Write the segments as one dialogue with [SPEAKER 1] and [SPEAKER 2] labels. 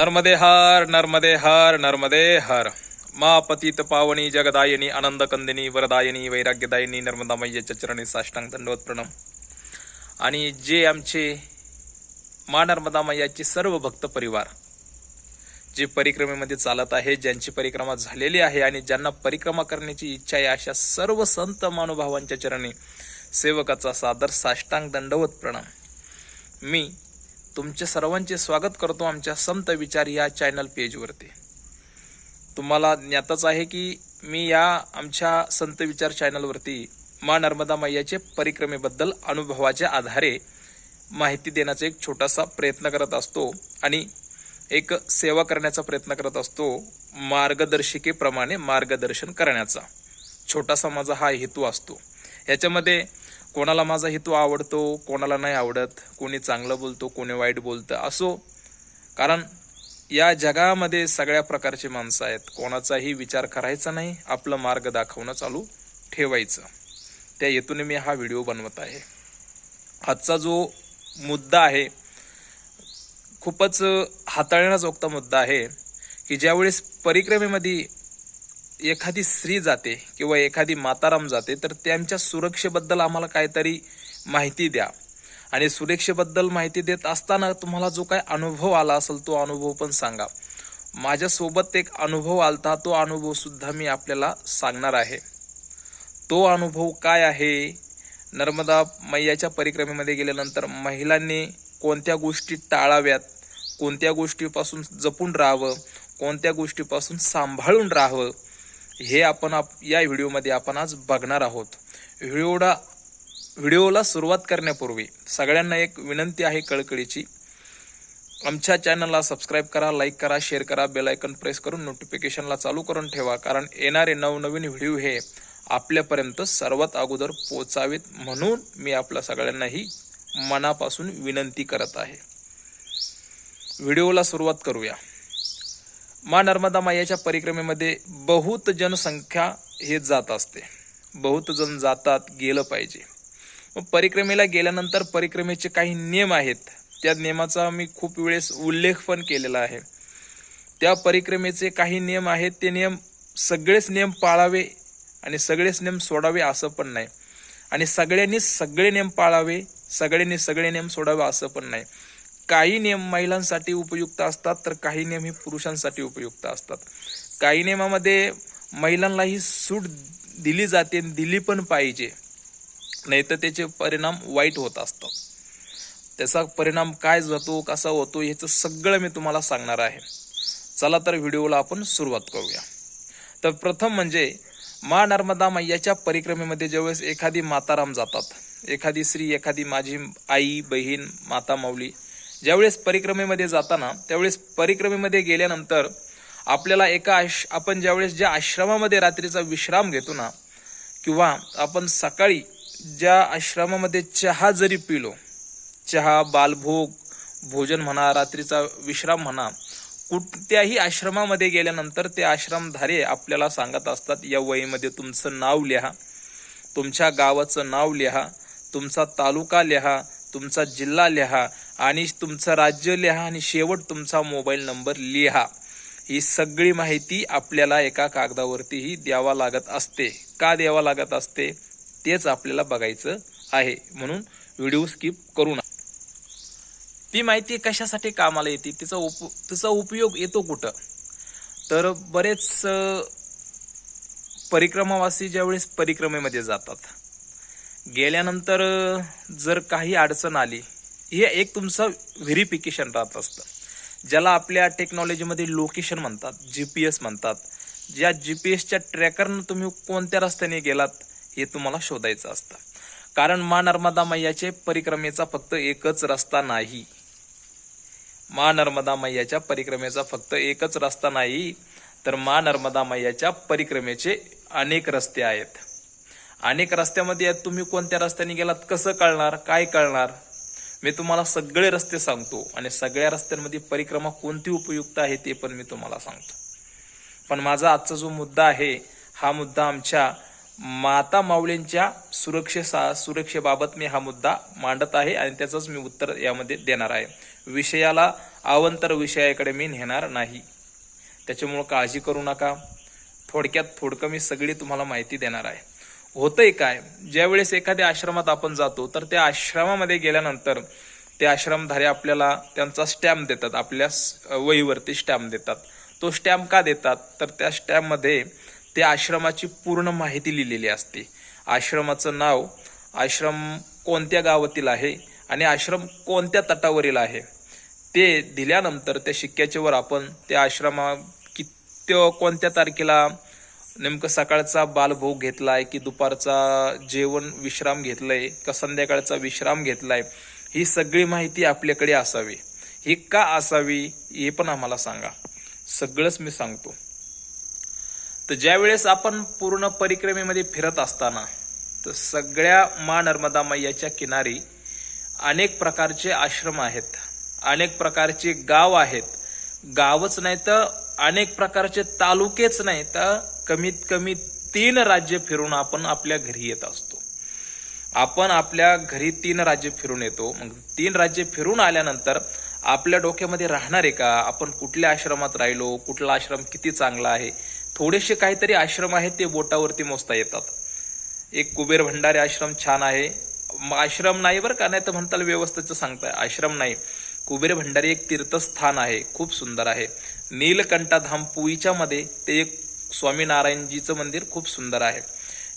[SPEAKER 1] नर्मदे हर नर्मदे हर नर्मदे हर। मा पतित पावनी जगदायिनी आनंद कंदिनी वरदायिनी वैराग्यदायिनी नर्मदा चरणी साष्टांग दंडवत प्रणम आणि जे आमचे मा नर्मदामय्याचे सर्व भक्त परिवार जे परिक्रमेमध्ये चालत आहे ज्यांची परिक्रमा झालेली आहे आणि ज्यांना परिक्रमा करण्याची इच्छा आहे अशा सर्व संत मानुभावांच्या चरणी सेवकाचा सादर साष्टांग दंडवत प्रणाम मी तुमच्या सर्वांचे स्वागत करतो आमच्या संत विचार या चॅनल पेजवरती तुम्हाला ज्ञातच आहे की मी या आमच्या संत विचार चॅनलवरती मा नर्मदा मैयाचे परिक्रमेबद्दल अनुभवाच्या आधारे माहिती देण्याचा एक छोटासा प्रयत्न करत असतो आणि एक सेवा करण्याचा प्रयत्न करत असतो मार्गदर्शिकेप्रमाणे मार्गदर्शन करण्याचा. छोटासा माझा हा हेतू असतो. याच्यामध्ये कोणाला माझा हेतू आवडतो कोणाला नाही आवडत कोणी चांगलं बोलतो कोणी वाईट बोलतं असो. कारण या जगामध्ये सगळ्या प्रकारची माणसं आहेत. कोणाचाही विचार करायचा नाही आपलं मार्ग दाखवणं चालू ठेवायचं. त्या हेतूने मी हा व्हिडिओ बनवत आहे. आजचा जो मुद्दा आहे खूपच हाताळण्याजोगता मुद्दा आहे की ज्यावेळेस परिक्रमेमध्ये एखादी स्त्री जाते किंवा एखादी माताराम जाते तर त्यांच्या सुरक्षेबद्दल आम्हाला काहीतरी माहिती द्या. आणि सुरक्षेबद्दल माहिती देत असताना तुम्हाला जो काय अनुभव आला असेल तो अनुभव पण सांगा. माझ्यासोबत एक अनुभव आलता तो अनुभव सुद्धा मी आपल्याला सांगणार आहे. तो अनुभव काय आहे? नर्मदा मैयाच्या परिक्रमेमध्ये गेल्यानंतर महिलांनी कोणत्या गोष्टी टाळाव्यात? कोणत्या गोष्टीपासून जपून राहावं? कोणत्या गोष्टीपासून सांभाळून राहावं? हे आपण आप या व्हिडिओमध्ये आपण आज बघणार आहोत. व्हिडिओला व्हिडिओला सुरुवात करण्यापूर्वी सगळ्यांना एक विनंती आहे कळकळीची. आमच्या चॅनलला सबस्क्राईब करा लाईक करा शेअर करा बेलायकन प्रेस करून नोटिफिकेशनला चालू करून ठेवा कारण येणारे नवनवीन व्हिडिओ हे आपल्यापर्यंत सर्वात अगोदर पोचावेत म्हणून मी आपल्या सगळ्यांनाही मनापासून विनंती करत आहे. व्हिडिओला सुरुवात करूया. मा नर्मदा मायाच्या परिक्रमेमध्ये बहुत जनसंख्या हे जात असते. बहुत जण जातात गेलं पाहिजे. मग परिक्रमेला गेल्यानंतर परिक्रमेचे काही नियम आहेत. त्या नियमाचा मी खूप वेळेस उल्लेख पण केलेला आहे. त्या परिक्रमेचे काही नियम आहेत. ते नियम सगळेच नियम पाळावे आणि सगळेच नियम सोडावे असं पण नाही. आणि सगळ्यांनी सगळे नियम पाळावे सगळ्यांनी सगळे नियम सोडावे असं पण नाही. काही नियम महिलांसाठी उपयुक्त असतात तर काही नियम हे पुरुषांसाठी उपयुक्त असतात. काही नियमामध्ये महिलांनाही सूट दिली जाते आणि दिली पण पाहिजे. नाही तर त्याचे परिणाम वाईट होत असतात. त्याचा परिणाम काय जातो कसा होतो ह्याचं सगळं मी तुम्हाला सांगणार आहे. चला तर व्हिडिओला आपण सुरुवात करूया. तर प्रथम म्हणजे मा नर्मदा मैयाच्या परिक्रमेमध्ये ज्यावेळेस एखादी माताराम जातात एखादी स्त्री एखादी माझी आई बहीण माता माऊली ज्यावेळेस परिक्रमेमध्ये जाताना त्यावेळेस परिक्रमेमध्ये गेल्यानंतर आपल्याला एका आश आपण ज्यावेळेस ज्या आश्रमामध्ये रात्रीचा विश्राम घेतो ना किंवा आपण सकाळी ज्या आश्रमामध्ये चहा जरी पिलो चहा बालभोग भोजन म्हणा रात्रीचा विश्राम म्हणा कुठत्याही आश्रमामध्ये गेल्यानंतर ते आश्रमधारे आपल्याला सांगत असतात या वहीमध्ये तुमचं नाव लिहा तुमच्या गावाचं नाव लिहा तुमचा तालुका लिहा तुमचा जिल्हा लिहा आणि तुमचं राज्य लिहा आणि शेवट तुमचा मोबाईल नंबर लिहा. ही सगळी माहिती आपल्याला एका कागदावरतीही द्यावा लागत असते. का द्यावा लागत असते? तेच आपल्याला बघायचं आहे. म्हणून व्हिडिओ स्किप करू नका. ती माहिती कशासाठी कामाला येते? तिचा उप तिचा उपयोग येतो कुठं? तर बरेच परिक्रमावासी ज्यावेळेस परिक्रमेमध्ये जातात गेल्यानंतर जर काही अडचण आली हे एक तुमचं व्हेरिफिकेशन राहत असतं. ज्याला आपल्या टेक्नॉलॉजीमध्ये लोकेशन म्हणतात जी पी एस म्हणतात. ज्या जी पी एसच्या ट्रॅकरनं तुम्ही कोणत्या रस्त्याने गेलात हे तुम्हाला शोधायचं असतं. कारण मा नर्मदा मैयाचे परिक्रमेचा फक्त एकच रस्ता नाही. मा नर्मदा मैयाच्या परिक्रमेचा फक्त एकच रस्ता नाही तर मा नर्मदा मैयाच्या परिक्रमेचे अनेक रस्ते आहेत. अनेक रस्त्यामध्ये तुम्ही कोणत्या रस्त्याने गेलात कसं कळणार काय कळणार? मी तुम्हाला सगळे रस्ते सांगतो आणि सगळ्या रस्त्यांमध्ये परिक्रमा कोणती उपयुक्त आहे ते पण मी तुम्हाला सांगतो. पण माझा आजचा जो मुद्दा आहे हा मुद्दा आमच्या माता माऊलींच्या सुरक्षेसा सुरक्षेबाबत मी हा मुद्दा मांडत आहे आणि त्याचंच मी उत्तर यामध्ये देणार आहे. विषयाला अवंतर विषयाकडे मी नेणार नाही. त्याच्यामुळं काळजी करू नका. थोडक्यात थोडकं मी सगळी तुम्हाला माहिती देणार आहे. होतंय काय? ज्यावेळेस एखाद्या आश्रमात आपण जातो तर त्या आश्रमामध्ये गेल्यानंतर ते आश्रमधारे आपल्याला त्यांचा स्टॅम्प देतात आपल्या वहीवरती स्टॅम्प देतात. तो स्टॅम्प का देतात? तर त्या स्टॅम्पमध्ये त्या आश्रमाची पूर्ण माहिती लिहिलेली असते. आश्रमाचं नाव आश्रम कोणत्या गावातील आहे आणि आश्रम कोणत्या तटावरील आहे? ते दिल्यानंतर त्या शिक्क्याच्यावर आपण त्या आश्रमा कित कोणत्या तारखेला नेमकं सकाळचा बालभोग घेतलाय की दुपारचा जेवण विश्राम घेतलाय का संध्याकाळचा विश्राम घेतलाय? ही सगळी माहिती आपल्याकडे असावी. ही का असावी हे पण आम्हाला सांगा. सगळंच मी सांगतो. तर ज्या वेळेस आपण पूर्ण परिक्रमेमध्ये फिरत असताना तर सगळ्या मा नर्मदा मैयाच्या किनारी अनेक प्रकारचे आश्रम आहेत अनेक प्रकारचे गाव आहेत गावच नाही तर अनेक प्रकारचे तालुकेच नाही तर कमीत कमी तीन राज्य फिरून आपण आपल्या घरी येत असतो. आपण आपल्या घरी तीन राज्य फिरून येतो. मग तीन राज्य फिरून आल्यानंतर आपल्या डोक्यामध्ये राहणार आहे का? आपण कुठल्या आश्रमात राहिलो? कुठला आश्रम किती चांगला आहे? थोडेसे काहीतरी आश्रम आहेत ते बोटावरती मोजता येतात. एक कुबेर भंडारी आश्रम छान आहे. आश्रम नाही बरं का? नाही तर म्हणताल व्यवस्थेचं सांगताय. आश्रम नाही. कुबेर भंडारी एक तीर्थस्थान आहे खूप सुंदर आहे. नीलकंठाधाम पुईच्या मध्ये ते एक स्वामीनारायणजीचं मंदिर खूप सुंदर आहे.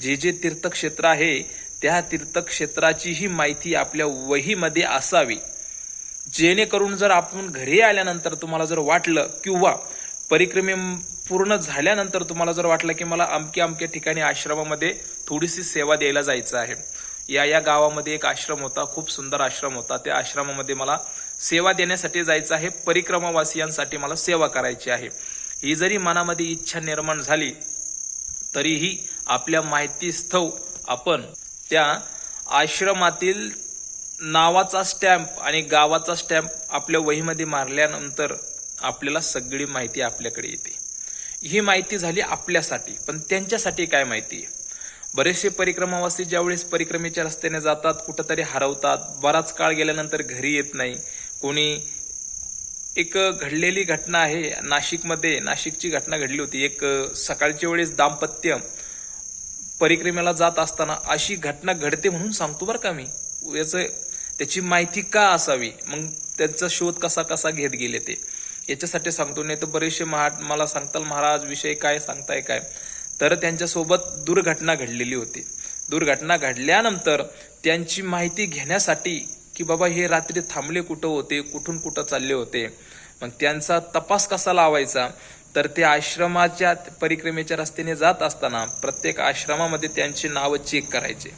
[SPEAKER 1] जे जे तीर्थक्षेत्र आहे त्या तीर्थक्षेत्राचीही माहिती आपल्या वहीमध्ये असावी. जेणेकरून जर आपण घरी आल्यानंतर तुम्हाला जर वाटलं किंवा परिक्रमे पूर्ण झाल्यानंतर तुम्हाला जर वाटलं की मला अमक्या अमक्या ठिकाणी आश्रमामध्ये थोडीशी सेवा द्यायला जायचं आहे. या या गावामध्ये एक आश्रम होता खूप सुंदर आश्रम होता. त्या आश्रमामध्ये मला सेवा देण्यासाठी जायचं आहे परिक्रमावासियांसाठी मला सेवा करायची आहे. ही जरी मनामध्ये इच्छा निर्माण झाली तरीही आपल्या माहितीस्थव आपण त्या आश्रमातील नावाचा स्टॅम्प आणि गावाचा स्टॅम्प आपल्या वहीमध्ये मारल्यानंतर आपल्याला सगळी माहिती आपल्याकडे येते. ही माहिती झाली आपल्यासाठी पण त्यांच्यासाठी काय माहिती? आहे बरेचसे परिक्रमावासी ज्यावेळेस परिक्रमेच्या रस्त्याने जातात कुठंतरी हरवतात बराच काळ गेल्यानंतर घरी येत नाही कोणी एक घडलेली घटना आहे नाशिकमध्ये नाशिकची घटना घडली होती. एक सकाळच्या वेळेस दाम्पत्य परिक्रमेला जात असताना अशी घटना घडते म्हणून सांगतो बरं का मी. याचं त्याची माहिती का असावी? मग त्यांचा शोध कसा कसा घेत गेले ते? याच्यासाठी सांगतो नाही तर बरेचसे महा मला सांगताल महाराज विषय काय सांगताय काय? तर त्यांच्यासोबत दुर्घटना घडलेली होती. दुर्घटना घडल्यानंतर त्यांची माहिती घेण्यासाठी की बाबा हे रात्री थांबले कुठं होते? कुठून कुठं चालले होते? मग त्यांचा तपास कसा लावायचा? तर ते आश्रमाच्या परिक्रमेच्या रस्त्याने जात असताना प्रत्येक आश्रमामध्ये त्यांची नावं चेक करायचे.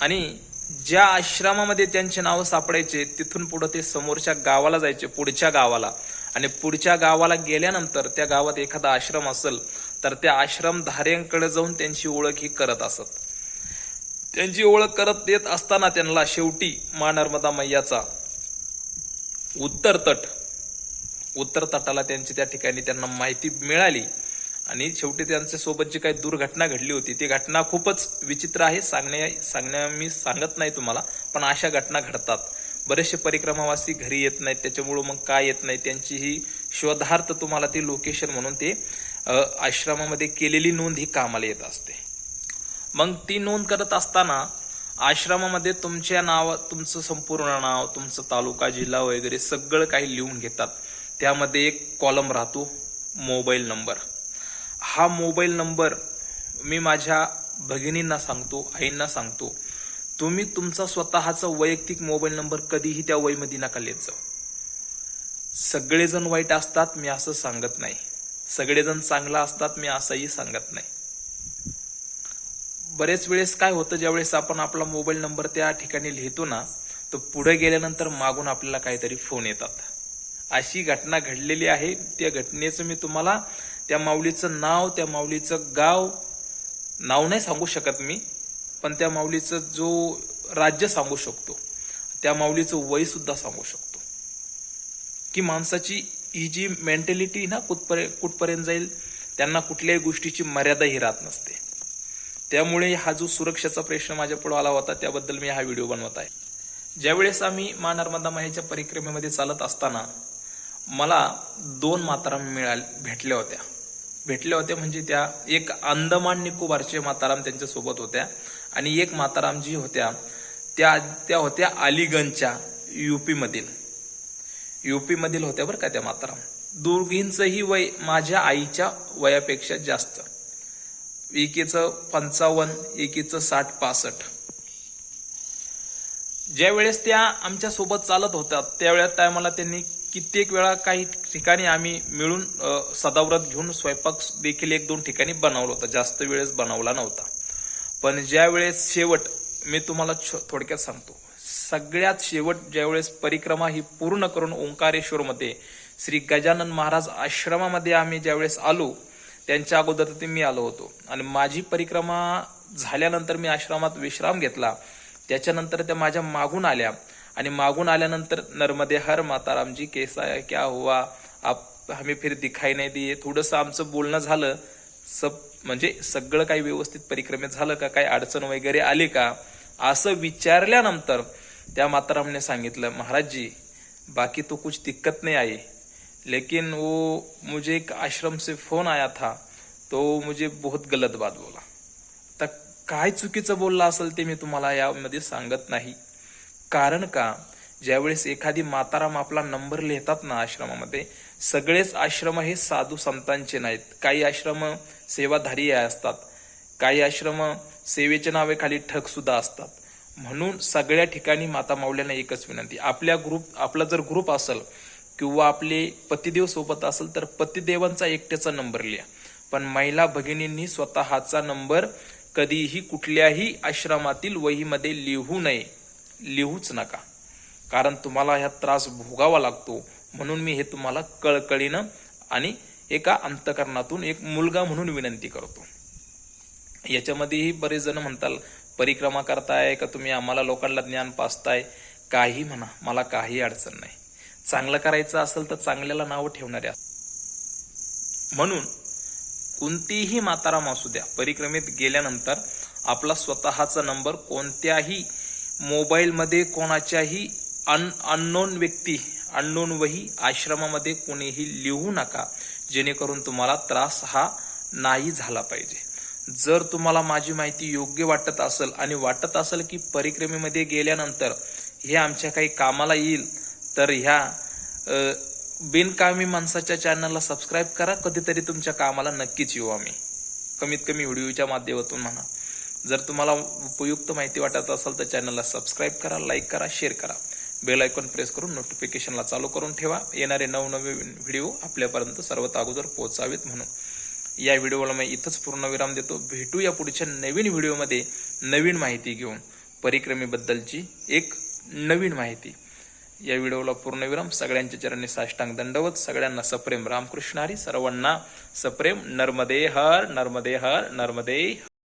[SPEAKER 1] आणि ज्या आश्रमामध्ये त्यांचे नावं सापडायचे तिथून पुढं ते समोरच्या गावाला जायचे पुढच्या गावाला. आणि पुढच्या गावाला गेल्यानंतर त्या गावात एखादा आश्रम असेल तर त्या आश्रमधाऱ्यांकडे जाऊन त्यांची ओळख ही करत असत. त्यांची ओळख करत देत असताना त्यांना शेवटी मा नर्मदा मैयाचा उत्तर तट उत्तर तटाला त्यांची त्या ठिकाणी त्यांना माहिती मिळाली. आणि शेवटी त्यांच्यासोबत जी काही दुर्घटना घडली होती ती घटना खूपच विचित्र आहे सांगण्या सांगण्या मी सांगत नाही तुम्हाला पण अशा घटना घडतात. बरेचसे परिक्रमावासी घरी येत नाहीत त्याच्यामुळं मग काय येत नाही त्यांची ही शोधार्थ तुम्हाला ती लोकेशन म्हणून ते आश्रमामध्ये केलेली नोंद ही कामाला येत असते. मग ती नोंद करत असताना आश्रमामध्ये तुमच्या नाव तुमचं संपूर्ण नाव तुमचं तालुका जिल्हा वगैरे सगळं काही लिहून घेतात. त्यामध्ये एक कॉलम राहतो मोबाईल नंबर हा मोबाईल नंबर मी माझ्या भगिनींना सांगतो आईंना सांगतो तुम्ही तुमचा स्वतःचा वैयक्तिक मोबाईल नंबर कधीही त्या वयमध्ये नका लिहित जाऊ. सगळेजण वाईट असतात मी असं सांगत नाही. सगळेजण चांगला असतात मी असंही सांगत नाही. बरेच वेळेस काय होतं ज्यावेळेस आपण आपला मोबाईल नंबर त्या ठिकाणी लिहितो ना तर पुढे गेल्यानंतर मागून आपल्याला काहीतरी फोन येतात. अशी घटना घडलेली आहे. त्या घटनेचं मी तुम्हाला त्या माऊलीचं नाव त्या माऊलीचं गाव नाव नाही सांगू शकत मी पण त्या माऊलीचं जो राज्य सांगू शकतो त्या माऊलीचं वय सुद्धा सांगू शकतो. की माणसाची ही जी मेंटॅलिटी ना कुठपर्यंत कुठपर्यंत जाईल त्यांना कुठल्याही गोष्टीची मर्यादाही राहत नसते. त्यामुळे हा जो सुरक्षेचा प्रश्न माझ्या पुढे आला होता त्याबद्दल मी हा व्हिडिओ बनवत आहे. ज्यावेळेस आम्ही मा नर्मदा माहेच्या परिक्रमेमध्ये चालत असताना मला दोन माताराम मिळाल भेटल्या होत्या. भेटल्या होत्या म्हणजे त्या एक अंदमान निकोबारचे माताराम त्यांच्यासोबत होत्या आणि एक माताराम जी होत्या त्या त्या होत्या अलीगंजच्या युपीमधील युपीमधील होत्या बरं का त्या माताराम. दोघींचंही वय माझ्या आईच्या वयापेक्षा जास्त. एकीचं पंचावन्न एकीचं साठ पासष्ट. ज्या वेळेस त्या आमच्यासोबत चालत होत्या त्यावेळेस टायमाला त्यांनी कित्येक वेळा काही ठिकाणी आम्ही मिळून सदाव्रत घेऊन स्वयंपाक देखील एक दोन ठिकाणी बनवलं होतं. जास्त वेळेस बनवला नव्हता. पण ज्या वेळेस शेवट मी तुम्हाला छ- थोडक्यात सांगतो. सगळ्यात शेवट ज्यावेळेस परिक्रमा ही पूर्ण करून ओंकारेश्वरमध्ये श्री गजानन महाराज आश्रमामध्ये आम्ही ज्यावेळेस आलो त्यांच्या अगोदर ते मी आलो होतो. आणि माझी परिक्रमा झाल्यानंतर मी आश्रमात विश्राम घेतला. त्याच्यानंतर त्या माझ्या मागून आल्या. आणि मागून आल्यानंतर नर्मदे हर मातारामजी कैसा क्या हुआ? आप हमें फिर दिखाई नाही दिए. थोडंसं आमचं बोलणं झालं. सब म्हणजे सगळं काही व्यवस्थित परिक्रमेत झालं का? काही अडचण वगैरे आली का? असं विचारल्यानंतर त्या मातारामने सांगितलं महाराजजी बाकी तो कुछ दिक्कत नाही आहे. लेकिन वो मुझे एक आश्रम से फोन आया था तो मुझे बहुत गलत बात बोला। तर काय चुकीचं बोललं असेल ते मी तुम्हाला यामध्ये सांगत नाही. कारण का ज्यावेळेस एखादी माताराम आपला नंबर लिहितात ना आश्रमामध्ये सगळेच आश्रम हे साधू संतांचे नाहीत. काही आश्रम सेवाधारी असतात काही आश्रम सेवेच्या नावेखाली ठग सुद्धा असतात. म्हणून सगळ्या ठिकाणी माता माऊल्यांना एकच विनंती आपल्या ग्रुप आपला जर ग्रुप असेल किंवा आपले पतिदेव सोबत असेल तर पतिदेवांचा एकट्याचा नंबर लिहा. पण महिला भगिनींनी स्वतःचा नंबर कधीही कुठल्याही आश्रमातील वहीमध्ये लिहू नये लिहूच नका. कारण तुम्हाला ह्या त्रास भोगावा लागतो. म्हणून मी हे तुम्हाला कळकळीनं आणि एका अंतकरणातून एक मुलगा म्हणून विनंती करतो. याच्यामध्येही बरेच जण म्हणताल परिक्रमा करताय का तुम्ही? आम्हाला लोकांना ज्ञान पाचताय काही म्हणा मला काही अडचण नाही. चांगलं करायचं असेल तर चांगल्याला नावं ठेवणाऱ्या म्हणून कोणतीही माताराम असू द्या परिक्रमेत गेल्यानंतर आपला स्वतःचा नंबर कोणत्याही मोबाईलमध्ये कोणाच्याही अन अननोन व्यक्ती अननोन वही आश्रमामध्ये कोणीही लिहू नका जेणेकरून तुम्हाला त्रास हा नाही झाला पाहिजे. जर तुम्हाला माझी माहिती योग्य वाटत असेल आणि वाटत असेल की परिक्रमेमध्ये गेल्यानंतर हे आमच्या काही कामाला येईल तर ह्या बिनकामी माणसाच्या चॅनलला सबस्क्राईब करा. कधीतरी तुमच्या कामाला नक्कीच येऊ आम्ही. कमीत कमी व्हिडिओच्या माध्यमातून म्हणा. जर तुम्हाला उपयुक्त माहिती वाटत असेल तर चॅनलला सबस्क्राईब करा लाईक करा शेअर करा. बेल आयकॉन प्रेस करून नोटिफिकेशनला चालू करून ठेवा. येणारे नवनवीन व्हिडिओ आपल्यापर्यंत सर्वात अगोदर पोहोचावेत म्हणून. या व्हिडिओला मी इथंच पूर्णविराम देतो. भेटू या पुढच्या नवीन व्हिडिओमध्ये नवीन माहिती घेऊन. परिक्रमेबद्दलची एक नवीन माहिती. या व्हिडिओला पूर्णविराम सगळ्यांच्या चरणी साष्टांग दंडवत. सगळ्यांना सप्रेम. रामकृष्ण हरी. सर्वांना सप्रेम. नर्मदे हर नर्मदे हर नर्मदे